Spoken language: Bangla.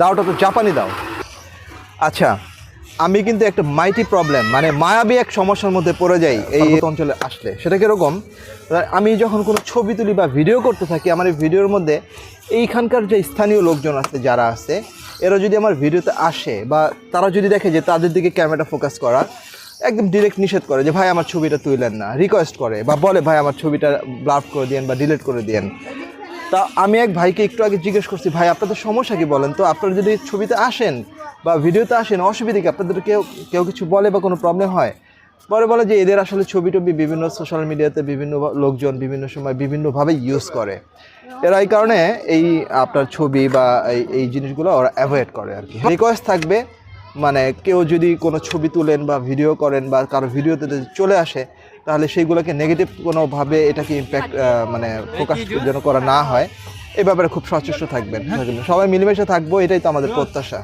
দাওটা তো জাপানি দাও। আচ্ছা আমি কিন্তু একটা মাইটি প্রবলেম মানে মায়াবী এক সমস্যার মধ্যে পড়ে যাই এই অঞ্চলে আসলে। সেটা কীরকম? আমি যখন কোনো ছবি তুলি বা ভিডিও করতে থাকি আমার এই ভিডিওর মধ্যে এইখানকার যে স্থানীয় লোকজন আছে যারা আছে এরা যদি আমার ভিডিওতে আসে বা তারা যদি দেখে যে তাদের দিকে ক্যামেরাটা ফোকাস করা একদম ডিরেক্ট নিষেধ করে যে ভাই আমার ছবিটা তুইলেন না। রিকোয়েস্ট করে বা বলে ভাই আমার ছবিটা ব্লাফ করে দিয়েন বা ডিলিট করে দিয়েন। তা আমি এক ভাইকে একটু আগে জিজ্ঞেস করছি, ভাই, আপনাদের সমস্যা কি বলেন? তো আপনারা যদি ছবিতে আসেন বা ভিডিওতে আসেন, অসুবিধা কি? আপনাদের কেউ কেউ কিছু বলে বা কোনো প্রবলেম হয়? পরে বলে যে এদের আসলে ছবি টবি বিভিন্ন সোশ্যাল মিডিয়াতে বিভিন্ন লোকজন বিভিন্ন সময় বিভিন্নভাবে ইউজ করে। এরা এই কারণে এই আপনার ছবি বা এই এই জিনিসগুলো ওরা অ্যাভয়েড করে আর কি। রিকোয়েস্ট থাকবে মানে কেউ যদি কোনো ছবি তুলেন বা ভিডিও করেন বা কারও ভিডিওতে চলে আসে তাহলে সেইগুলোকে নেগেটিভ কোনোভাবে এটাকে ইম্প্যাক্ট মানে প্রকাশ যেন করা না হয়, এ ব্যাপারে খুব সচেষ্ট থাকবেন। হ্যাঁ? সবাই মিলেমিশে থাকব, এটাই তো আমাদের প্রত্যাশা।